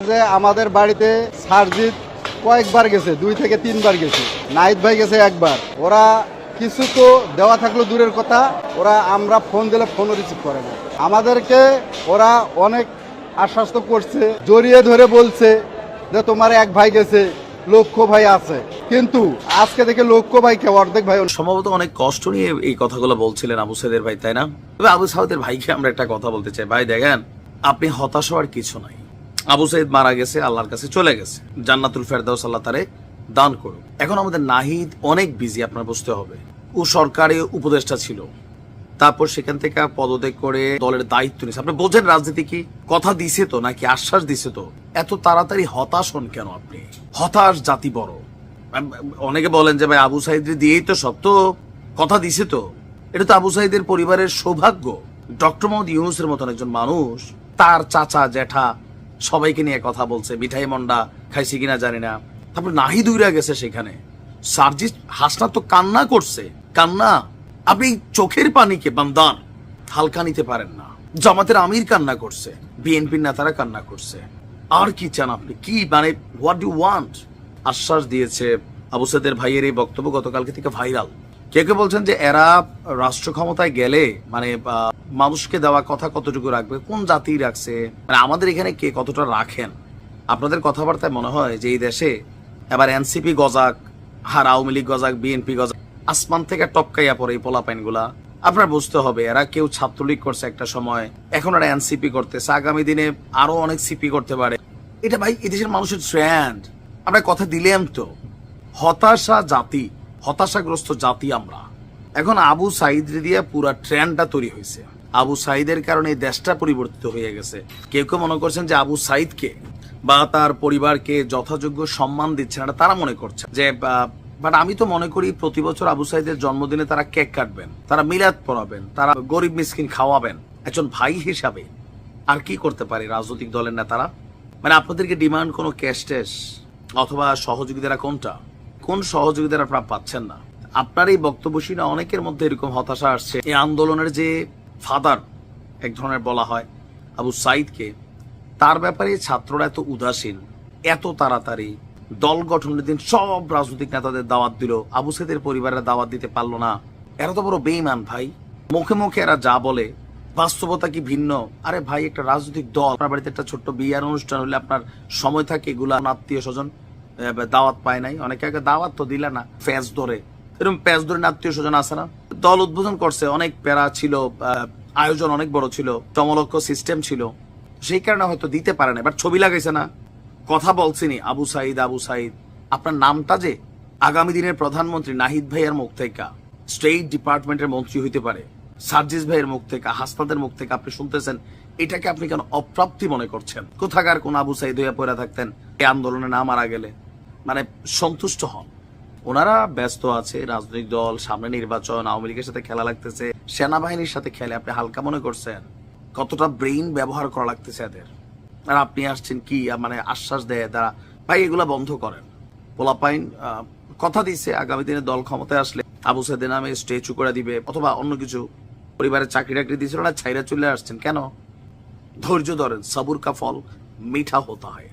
যে আমাদের বাড়িতে সারজিৎ কয়েকবার গেছে, দুই থেকে তিনবার গেছে নাইট ভাই গেছে একবার। ওরা কিছু তো দেওয়া থাকল দূরের কথা, ওরা আমরা ফোন দিলে ফোনও রিসিভ করে না। আমাদেরকে ওরা অনেক আশ্বস্ত করছে, জড়িয়ে ধরে বলছে যে তোমার এক ভাই গেছে, লক্ষ্য ভাই আছে। কিন্তু আজকে থেকে লক্ষ্য ভাই কে অর্ধেক ভাই সম্ভবত অনেক কষ্ট নিয়ে এই কথাগুলো বলছিলেন আবু সাইদের ভাই, তাই না? তবে আবু সাইদের ভাইকে আমরা একটা কথা বলতে চাই। ভাই, দেখেন, আপনি হতাশ হওয়ার কিছু নাই। আবু সাইদ মারা গেছে, আল্লাহর কাছে চলে গেছে। জান্নাতুল ফেরদাউস আল্লাহ তারে দান করুক। এখন আমাদের নাহিদ অনেক বিজি আপনার বুঝতে হবে। ও সরকারি উপদেষ্টা ছিল। তারপর সেখান থেকে পদত্যাগ করে দলের দায়িত্ব নিয়েছে। আপনি বোঝেন রাজনীতি কি? কথা দিছে তো, নাকি আশ্বাস দিছে তো? এত তাড়াতাড়ি হতাশ হন কেন আপনি? হতাশ জাতি বড়। অনেকে বলেন যে ভাই, আবু সাইদ দিয়েই তো সব তো কথা দিছে তো। এটা তো আবু সাইদের পরিবারের সৌভাগ্য। ডক্টর মোহাম্মদ ইউনুসের মতন একজন মানুষ, তার চাচা, জ্যাঠা সবাইকে নিয়ে কথা বলছে, মিঠাই মন্ডা খাইছে কিনা জানি না। তারপর নাহি দূরা গেছে সেখানে। সার্জিস হাসনা তো কান্না করছে। কান্না? আপনি চোখের পানিকে বান্দান হালকা নিতে পারেন না। জামাতের আমির কান্না করছে, বিএনপির নেতারা কান্না করছে। আর কি চান আপনি? কি মানে হোয়াট ইউ ওয়ান্ট আশ্বাস দিয়েছে আবু সাইদের ভাইয়ের এই বক্তব্য গতকালকে থেকে ভাইরাল। কে কে বলছেন যে এরা রাষ্ট্র ক্ষমতায় গেলে মানে মানুষকে দেওয়া কথা কতটুকু রাখবে? কোন জাতি রাখছে? মানে আমাদের এখানে কে কতটা রাখেন? আপনাদের কথাবার্তায় মনে হয় যে এই দেশে এবার এনসিপি গজাক হার আওয়ামী লীগ গজাক বিএনপি গজাক, আসমান থেকে টপকাইয়া পড়ে এই পোলাপাইনগুলা আপনার বুঝতে হবে, এরা কেউ ছাত্রলীগ করছে একটা সময়, এখন এরা এনসিপি করতেছে। আগামী দিনে আরও অনেক সিপি করতে পারে। এটা ভাই এদেশের মানুষের ট্রেন্ড আমরা কথা দিলাম তো। হতাশা জাতি। হতাশাগ্রস্ত জাতি আমরা। এখন আবু সাইদ দিয়ে পুরা ট্রেন্ডটা তৈরি হয়েছে। আবু সাইদের কারণে দেশটা পরিবর্তিত হয়ে গেছে। কেউ কেউ মনে করছেন যে আবু সাইদকে বা তার পরিবারকে যথাযোগ্য সম্মান দিচ্ছে না তারা মনে করছে। যে বাট আমি তো মনে করি প্রতি বছর আবু সাইদের জন্মদিনে তারা কেক কাটবেন, তারা মিলাদ পড়াবেন, তারা গরিব মিসকিন খাওয়াবেন। একজন ভাই হিসাবে আর কি করতে পারে রাজনৈতিক দলের নেতারা? মানে আপনাদেরকে ডিমান্ড কোনো ক্যাশ ট্যাশ অথবা সহযোগিতারা কোনটা? কোন সহযোগিতারা আপনারা পাচ্ছেন না? আপনার এই বক্তব্য শুনে অনেকের মধ্যে এরকম হতাশা আসছে। এই আন্দোলনের যে ফাদার, এক ধরনের বলা হয়, আবু সাইদকে, তার ব্যাপারে ছাত্ররা এত উদাসীন, এত তাড়াতাড়ি, দল গঠনের দিন সব রাজনৈতিক নেতাদের দাওয়াত দিল। আবু সাইদের পরিবারের দাওয়াত দিতে পারল না। এরা তো বড় বেইমান ভাই। মুখে মুখে এরা যা বলে, বাস্তবতা কি ভিন্ন? আরে ভাই, একটা রাজনৈতিক দল, আপনার বাড়িতে একটা ছোট্ট বিয়ার অনুষ্ঠান হলে আপনার সময় থাকে, এগুলা আত্মীয় স্বজন দাওয়াত পায় নাই। অনেকে আগে দাওয়াত তো দিলে না ফ্যাস ধরে। এরকম প্যাচ ধরে আত্মীয় স্বজন আছে না? দল উদ্বোধন করছে, অনেক প্যারা ছিল আয়োজন অনেক বড় ছিল, চমলক্ষ সিস্টেম ছিল। সেই কারণে হয়তো দিতে পারে না এবার ছবি লাগাইছে না। কথা বলছিনি, আবু সাইদ আবু সাইদ। আপনার নামটা যে আগামী দিনের প্রধানমন্ত্রী নাহিদ ভাইয়ের মুখ থেকে স্টেট ডিপার্টমেন্টের মন্ত্রী হইতে পারে, সার্জিস ভাইয়ের মুখ থেকে, হাসনাদের মুখ থেকে আপনি শুনতেছেন, এটাকে আপনি কেন অপ্রাপ্তি মনে করছেন? কোথাকার কোন আবু সাইদ হইয়া পড়ে থাকতেন, এই আন্দোলনে না মারা গেলে? মানে সন্তুষ্ট হন। ওনারা ব্যস্ত আছে, রাজনৈতিক দল, সামনে নির্বাচন, আওয়ামী লীগের সাথে খেলা লাগতেছে, সেনাবাহিনীর সাথে খেলে আপনি হালকা মনে করছেন। কতটা ব্রেইন ব্যবহার করা লাগতেছে এদের? আর আপনি আসছেন কি মানে আশ্বাস দেয় তারা, ভাই, এগুলা বন্ধ করেন। পোলাপাইন কথা দিছে, আগামী দিনে দল ক্ষমতায় আসলে আবু সাইদের নামে স্ট্যাচু করে দিবে, অথবা অন্য কিছু। পরিবারের চাকরি টাকরি দিয়েছিল না ছাইরা চলে আসছেন। কেন? ধৈর্য ধরেন, সাবুর কা ফল মিঠা হতা হয়